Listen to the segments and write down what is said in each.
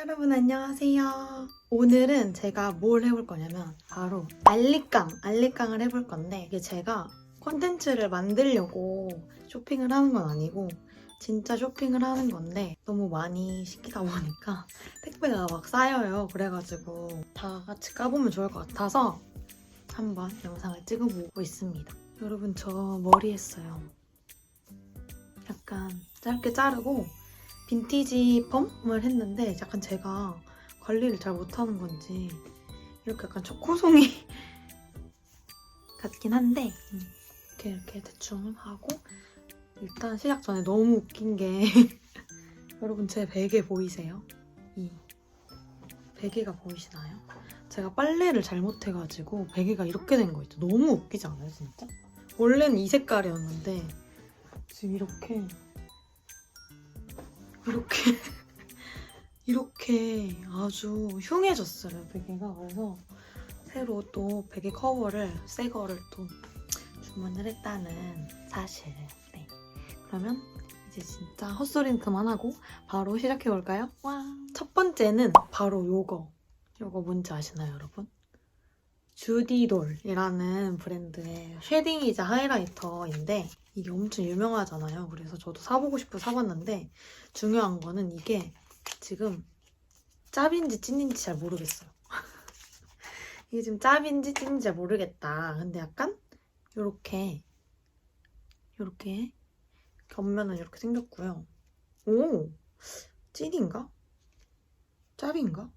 여러분 안녕하세요. 오늘은 제가 뭘 해볼 거냐면 바로 알리깡, 알리깡을 해볼 건데 이게 제가 콘텐츠를 만들려고 쇼핑을 하는 건 아니고 진짜 쇼핑을 하는 건데 너무 많이 시키다 보니까 택배가 막 쌓여요. 그래가지고 다 같이 까보면 좋을 것 같아서 한번 영상을 찍어보고 있습니다. 여러분 저 머리 했어요. 약간 짧게 자르고 빈티지 펌을 했는데 약간 제가 관리를 잘 못하는 건지 이렇게 약간 초코송이 같긴 한데 음, 이렇게 이렇게 대충 하고 일단 시작 전에 너무 웃긴 게 여러분 제 베개 보이세요? 이 베개가 보이시나요? 제가 빨래를 잘못해가지고 베개가 이렇게 된 거 있죠. 너무 웃기지 않아요 진짜? 원래는 이 색깔이었는데 지금 이렇게 이렇게 이렇게 아주 흉해졌어요 베개가 그래서 새로 또 베개 커버를 새 거를 또 주문을 했다는 사실 네 그러면 이제 진짜 헛소리는 그만하고 바로 시작해 볼까요? 와. 첫 번째는 바로 요거 요거 뭔지 아시나요 여러분? 주디돌이라는 브랜드의 쉐딩이자 하이라이터인데 이게 엄청 유명하잖아요. 그래서 저도 사보고 싶어 사봤는데 중요한 거는 이게 지금 짭인지 찐인지 잘 모르겠어요. 이게 지금 짭인지 찐인지 잘 모르겠다. 근데 약간 요렇게 요렇게 겉면은 이렇게 생겼고요. 오! 찐인가? 짭인가?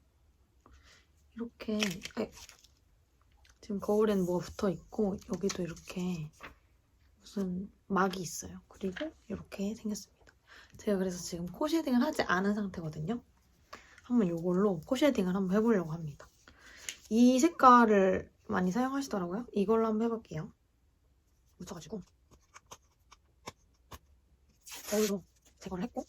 이렇게 아이, 지금 거울엔 뭐가 붙어 있고 여기도 이렇게 무슨 막이 있어요. 그리고 이렇게 생겼습니다. 제가 그래서 지금 코 쉐딩을 하지 않은 상태거든요. 한번 이걸로 코 쉐딩을 한번 해보려고 합니다. 이 색깔을 많이 사용하시더라고요. 이걸로 한번 해볼게요. 묻혀가지고 거울로 제거를 했고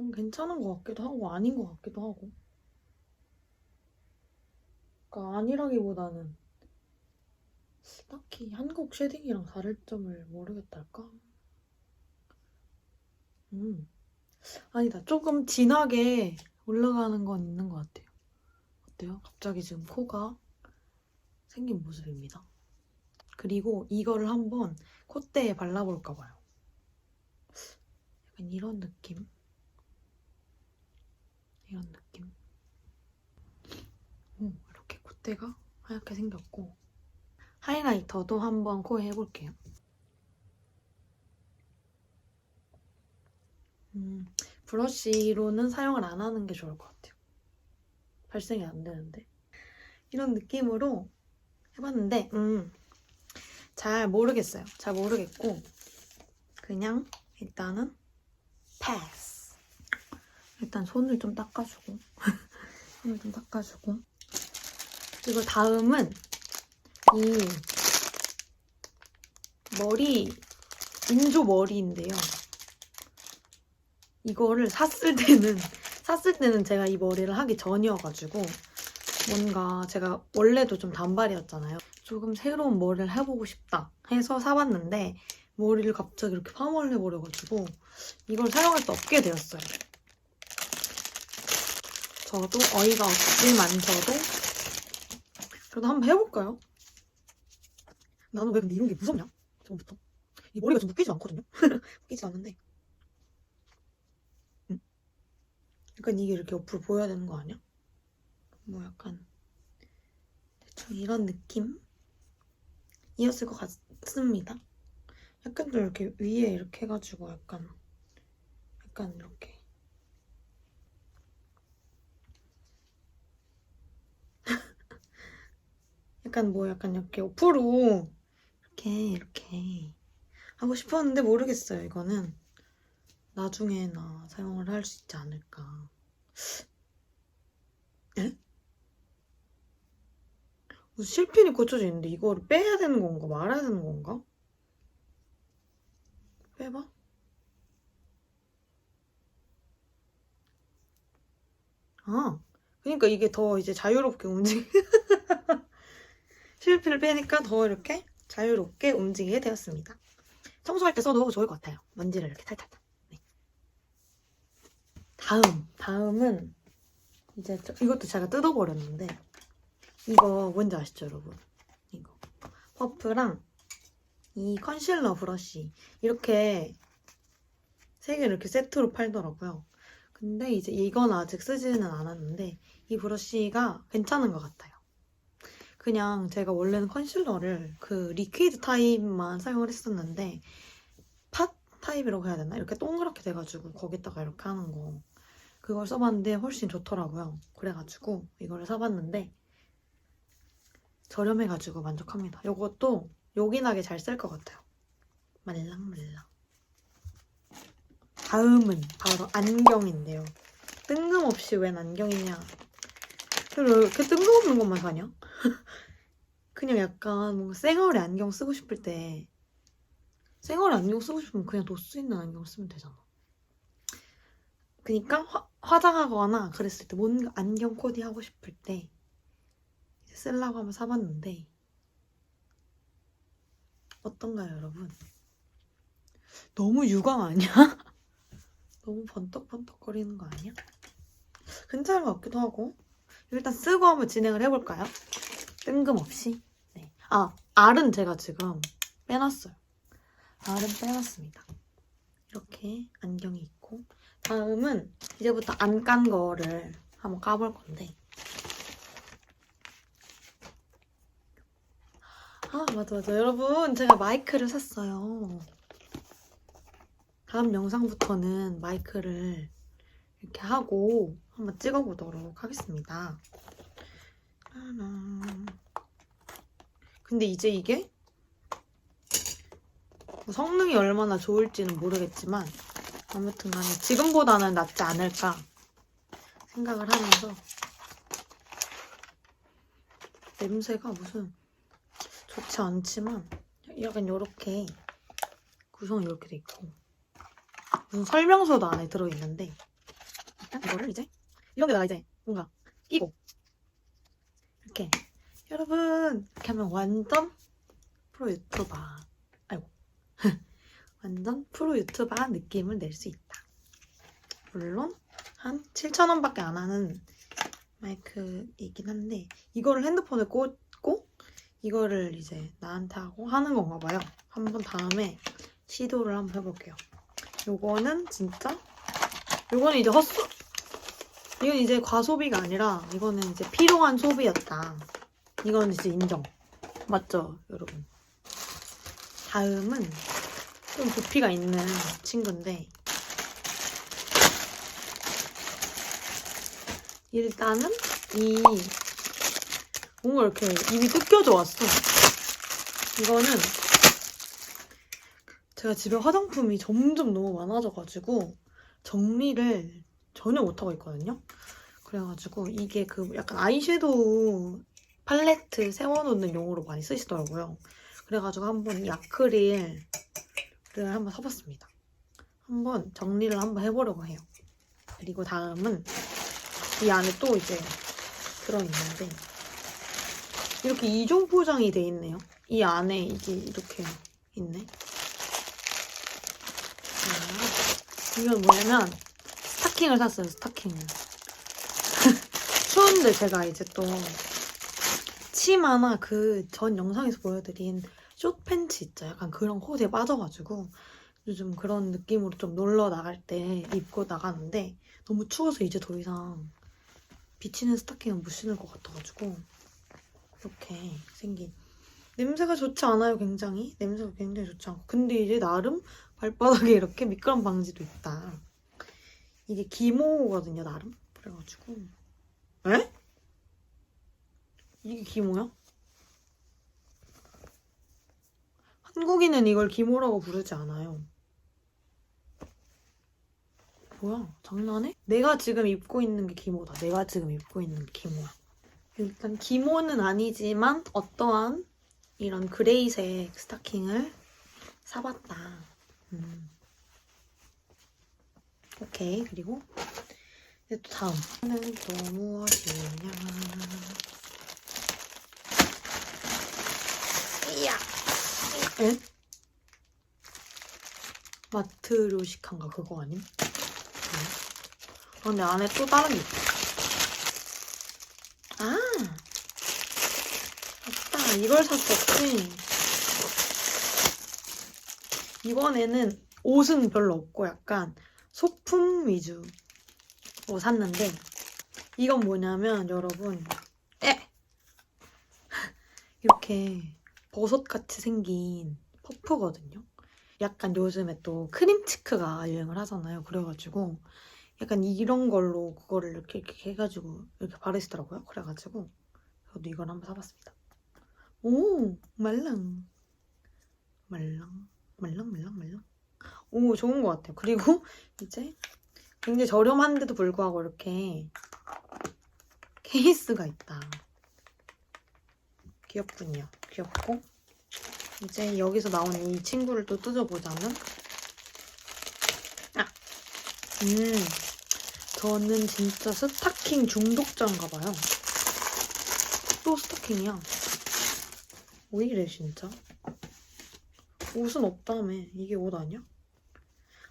음, 괜찮은 것 같기도 하고 아닌 것 같기도 하고 그러니까 아니라기보다는 딱히 한국 쉐딩이랑 다를 점을 모르겠달까? 음 아니다 조금 진하게 올라가는 건 있는 것 같아요 어때요? 갑자기 지금 코가 생긴 모습입니다 그리고 이거를 한번 콧대에 발라볼까 봐요 약간 이런 느낌 이런 느낌. 콧대가 하얗게 생겼고 하이라이터도 한번 코에 해볼게요. 음, 브러쉬로는 사용을 안 하는 게 좋을 것 같아요. 발색이 안 되는데. 이런 느낌으로 해봤는데, 음, 잘 모르겠어요. 잘 모르겠고, 그냥 일단은 패스. 일단 손을 좀 닦아주고 손을 좀 닦아주고 그리고 다음은 이 머리 인조 머리인데요. 이거를 샀을 때는 샀을 때는 제가 이 머리를 하기 전이어가지고 뭔가 제가 원래도 좀 단발이었잖아요. 조금 새로운 머리를 해보고 싶다 해서 사봤는데 머리를 갑자기 이렇게 파마를 해버려가지고 이걸 사용할 수 없게 되었어요. 저도 어이가 없지만서도 그래도 한번 해볼까요? 나는 왜 근데 이런 게 무섭냐? 처음부터 이 머리가 좀 묶이지 않거든요? 묶이지 않는데 응? 약간 이게 이렇게 옆으로 보여야 되는 거 아니야? 뭐 약간 대충 이런 느낌이었을 것 같습니다 약간 좀 이렇게 위에 이렇게 해가지고 약간 약간 이렇게 약간 뭐 약간 이렇게 옆으로 이렇게 이렇게 하고 싶었는데 모르겠어요 이거는 나중에 나 사용을 할 수 있지 않을까 에? 무슨 실핀이 꽂혀져 있는데 이거를 빼야 되는 건가 말아야 되는 건가? 빼봐 아 그러니까 이게 더 이제 자유롭게 움직 실핀을 빼니까 더 이렇게 자유롭게 움직이게 되었습니다. 청소할 때 써도 좋을 것 같아요. 먼지를 이렇게 탈탈탈. 네. 다음, 다음은 이제 저- 이것도 제가 뜯어버렸는데 이거 뭔지 아시죠, 여러분? 이거 퍼프랑 이 컨실러 브러쉬 이렇게 세 개를 이렇게 세트로 팔더라고요. 근데 이제 이건 아직 쓰지는 않았는데 이 브러쉬가 괜찮은 것 같아요. 그냥 제가 원래는 컨실러를 그 리퀴드 타입만 사용을 했었는데 팟 타입이라고 해야 되나? 이렇게 동그랗게 돼가지고 거기다가 이렇게 하는 거 그걸 써봤는데 훨씬 좋더라고요. 그래가지고 이거를 사봤는데 저렴해가지고 만족합니다. 이것도 요긴하게 잘 쓸 것 같아요. 말랑말랑. 다음은 바로 안경인데요. 뜬금없이 웬 안경이냐. 왜 이렇게 뜬금없는 것만 사냐? 그냥 약간 뭔가 쌩얼에 안경 쓰고 싶을 때 쌩얼에 안경 쓰고 싶으면 그냥 도수 있는 안경 쓰면 되잖아. 그니까 화, 화장하거나 그랬을 때 뭔가 안경 코디 하고 싶을 때 쓰려고 한번 사봤는데 어떤가요, 여러분? 너무 유광 아니야? 너무 번떡번떡거리는 거 아니야? 괜찮은 것 같기도 하고 일단 쓰고 한번 진행을 해볼까요? 뜬금없이? 네. 아, 알은 제가 지금 빼놨어요. 알은 빼놨습니다. 이렇게 안경이 있고. 다음은 이제부터 안 깐 거를 한번 까볼 건데. 아 맞아 맞아. 여러분 제가 마이크를 샀어요. 다음 영상부터는 마이크를 이렇게 하고 한번 찍어보도록 하겠습니다. 근데 이제 이게 뭐 성능이 얼마나 좋을지는 모르겠지만 아무튼 간에 지금보다는 낫지 않을까 생각을 하면서 냄새가 무슨 좋지 않지만 약간 이렇게 구성이 이렇게 돼 있고 무슨 설명서도 안에 들어있는데 일단 이거를 이제 이런 데다가 이제. 뭔가. 끼고. 이렇게. 여러분 이렇게 하면 완전 프로 유튜버. 아이고. 완전 프로 유튜버 느낌을 낼 수 있다. 물론 한 7,000원 밖에 안 하는 마이크이긴 한데 이거를 핸드폰에 꽂고 이거를 이제 나한테 하고 하는 건가 봐요. 한번 다음에 시도를 한번 해볼게요. 요거는 진짜 요거는 이제 헛소 이건 이제 과소비가 아니라 이거는 이제 필요한 소비였다. 이건 이제 인정. 맞죠 여러분? 다음은 좀 부피가 있는 친구인데 일단은 이 뭔가 이렇게 입이 뜯겨져 왔어. 이거는 제가 집에 화장품이 점점 너무 많아져가지고 정리를 전혀 못하고 있거든요. 그래가지고 이게 그 약간 아이섀도우 팔레트 세워놓는 용으로 많이 쓰시더라고요. 그래가지고 한번 이 아크릴을 한번 사봤습니다. 한번 정리를 한번 해보려고 해요. 그리고 다음은 이 안에 또 이제 들어있는데 이렇게 이중 포장이 돼 있네요. 이 안에 이게 이렇게 있네. 아, 이건 뭐냐면 스타킹을 샀어요. 스타킹을. 추운데 제가 이제 또 치마나 그 전 영상에서 보여드린 숏 팬츠 있죠. 약간 그런 코디에 빠져가지고 요즘 그런 느낌으로 좀 놀러 나갈 때 입고 나가는데 너무 추워서 이제 더 이상 비치는 스타킹은 못 신을 것 같아가지고 이렇게 생긴. 냄새가 좋지 않아요 굉장히. 냄새가 굉장히 좋지 않고. 근데 이제 나름 발바닥에 이렇게 미끄럼 방지도 있다. 이게 기모거든요 나름. 그래가지고 에? 이게 기모야? 한국인은 이걸 기모라고 부르지 않아요 뭐야 장난해? 내가 지금 입고 있는 게 기모다 내가 지금 입고 있는 게 기모야 일단 기모는 아니지만 어떠한 이런 그레이색 스타킹을 사봤다. 음. 오케이 그리고 또 다음은 또 무엇이냐? 이야 에? 마트로시칸가 그거 아님? 네. 아, 근데 안에 또 다른 게 있다. 아! 맞다. 이걸 샀었지. 이번에는 옷은 별로 없고 약간 소품 위주 로 샀는데 이건 뭐냐면 여러분 에! 이렇게 버섯같이 생긴 퍼프거든요. 약간 요즘에 또 크림치크가 유행을 하잖아요. 그래가지고 약간 이런 걸로 그거를 이렇게, 이렇게 해가지고 이렇게 바르시더라고요. 그래가지고 저도 이걸 한번 사봤습니다. 오 말랑 말랑 말랑 말랑 말랑 오 좋은 것 같아요. 그리고 이제 굉장히 저렴한데도 불구하고 이렇게 케이스가 있다. 귀엽군요. 귀엽고 이제 여기서 나온 이 친구를 또 뜯어보자면 아! 음 저는 진짜 스타킹 중독자인가 봐요. 또 스타킹이야. 왜 이래 진짜? 옷은 없다며. 이게 옷 아니야?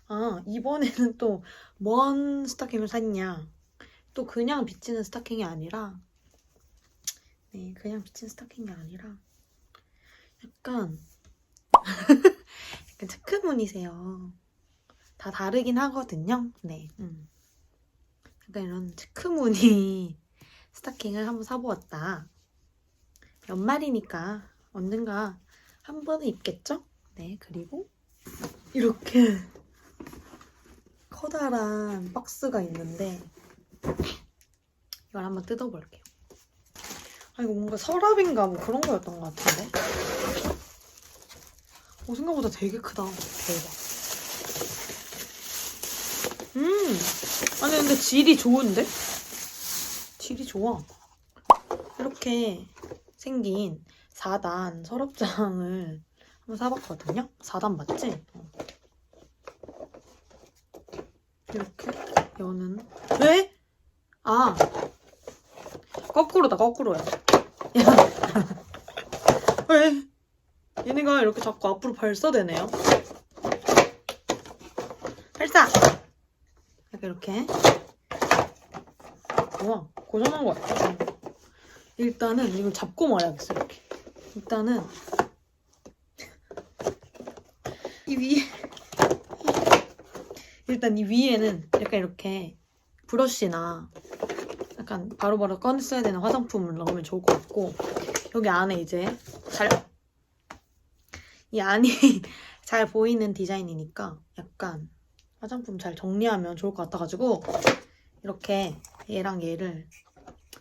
아 이번에는 또뭔 스타킹을 샀냐? 또 그냥 비치는 스타킹이 아니라 네 그냥 비치는 스타킹이 아니라 약간 약간 체크무늬세요. 다 다르긴 하거든요. 네. 음. 약간 이런 체크무늬 스타킹을 한번 사보았다. 연말이니까 언젠가 한 번은 입겠죠? 네. 그리고 이렇게 커다란 박스가 있는데 이걸 한번 뜯어볼게요. 아 이거 뭔가 서랍인가 뭐 그런 거였던 것 같은데. 오 생각보다 되게 크다. 대박. 음. 아니 근데 질이 좋은데? 질이 좋아. 이렇게 생긴 4단 서랍장을 한번 사봤거든요. 4단 맞지? 어. 이렇게 여는 왜? 아 거꾸로다 거꾸로야. 야. 왜? 얘네가 이렇게 자꾸 앞으로 발사되네요. 발사! 이렇게. 우와, 고장난 것 같아. 일단은 이걸 잡고 말해야겠어, 이렇게. 일단은 이 위에 일단 이 위에는 약간 이렇게 브러쉬나 약간 바로바로 꺼내 써야 되는 화장품을 넣으면 좋을 것 같고 여기 안에 이제 잘 이 안이 잘 보이는 디자인이니까 약간 화장품 잘 정리하면 좋을 것 같아가지고 이렇게 얘랑 얘를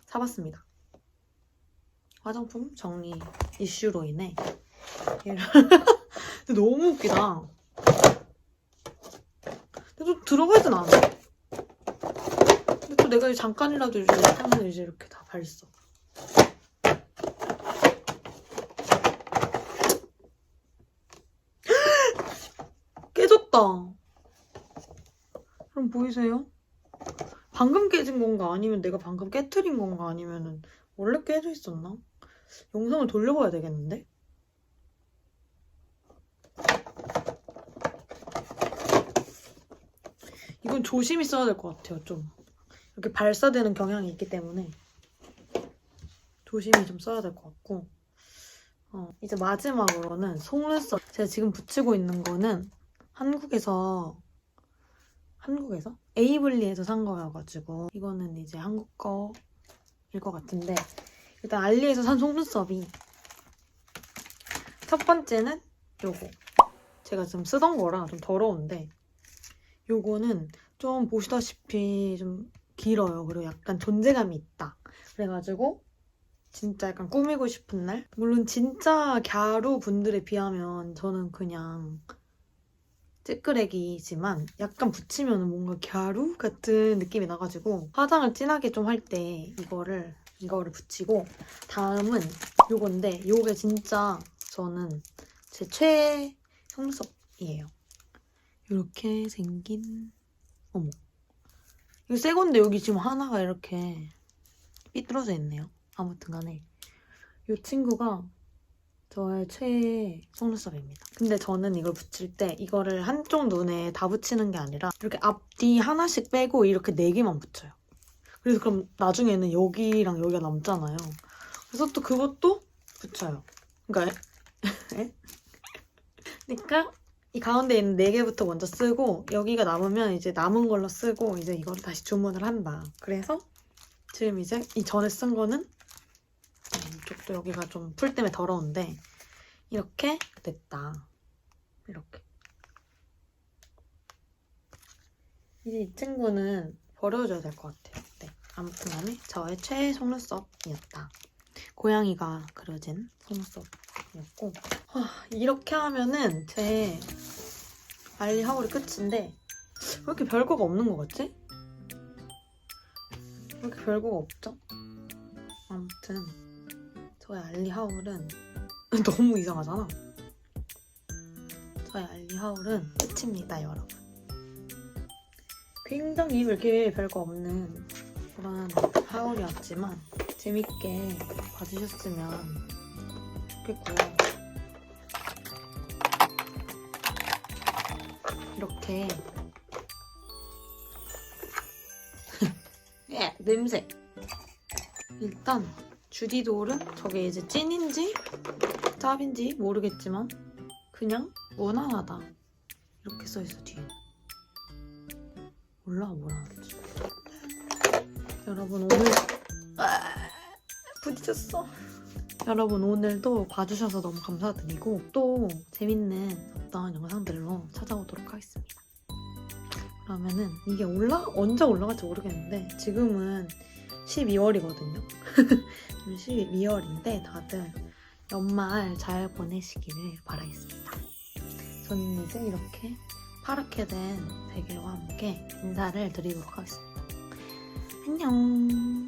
사봤습니다. 화장품 정리 이슈로 인해 얘를 너무 웃기다. 들어가진 않아. 근데 또 내가 잠깐이라도 이제 하면 이제 이렇게 다 발써. 깨졌다. 그럼 보이세요? 방금 깨진 건가 아니면 내가 방금 깨트린 건가 아니면은 원래 깨져 있었나? 영상을 돌려봐야 되겠는데? 조심히 써야 될 것 같아요, 좀. 이렇게 발사되는 경향이 있기 때문에 조심히 좀 써야 될 것 같고. 어, 이제 마지막으로는 속눈썹. 제가 지금 붙이고 있는 거는 한국에서 한국에서 에이블리에서 산 거여가지고 이거는 이제 한국 거일 것 같은데 일단 알리에서 산 속눈썹이 첫 번째는 요거 제가 지금 쓰던 거라 좀 더러운데 요거는 좀 보시다시피 좀 길어요. 그리고 약간 존재감이 있다. 그래가지고 진짜 약간 꾸미고 싶은 날? 물론 진짜 갸루 분들에 비하면 저는 그냥 찌끄레기지만 약간 붙이면 뭔가 갸루 같은 느낌이 나가지고 화장을 진하게 좀 할 때 이거를 이거를 붙이고 다음은 요건데 요게 진짜 저는 제 최애 속눈썹이에요. 이렇게 생긴 어머 이거 새 건데 여기 지금 하나가 이렇게 삐뚤어져 있네요. 아무튼 간에 이 친구가 저의 최애 속눈썹입니다. 근데 저는 이걸 붙일 때 이거를 한쪽 눈에 다 붙이는 게 아니라 이렇게 앞뒤 하나씩 빼고 이렇게 네 개만 붙여요. 그래서 그럼 나중에는 여기랑 여기가 남잖아요. 그래서 또 그것도 붙여요. 그러니까 에? 그러니까 이 가운데 있는 네 개부터 먼저 쓰고 여기가 남으면 이제 남은 걸로 쓰고 이제 이걸 다시 주문을 한다. 그래서 지금 이제 이 전에 쓴 거는 음, 이쪽도 여기가 좀 풀 때문에 더러운데 이렇게 됐다. 이렇게. 이제 이 친구는 버려줘야 될 것 같아요. 네. 아무튼 간에 저의 최애 속눈썹이었다. 고양이가 그려진 속눈썹이었고 하, 이렇게 하면은 제 알리 하울이 끝인데 왜 이렇게 별거가 없는 것 같지? 왜 이렇게 별거가 없죠? 아무튼 저의 알리 하울은 너무 이상하잖아. 저의 알리 하울은 끝입니다, 여러분. 굉장히 이렇게 별거 없는 그런 하울이었지만 재밌게 봐주셨으면 좋겠고요. 이렇게 예, 냄새. 일단 주디돌은 저게 이제 찐인지 짭인지 모르겠지만 그냥 무난하다. 이렇게 써있어 뒤에. 몰라 뭐라 하는지. 여러분 오늘 아, 부딪혔어. 여러분 오늘도 봐주셔서 너무 감사드리고 또 재밌는 어떤 영상들로 그러면은 이게 올라 언제 올라갈지 모르겠는데 지금은 12월이거든요 12월인데 다들 연말 잘 보내시기를 바라겠습니다. 저는 이제 이렇게 파랗게 된 베개와 함께 인사를 드리도록 하겠습니다. 안녕.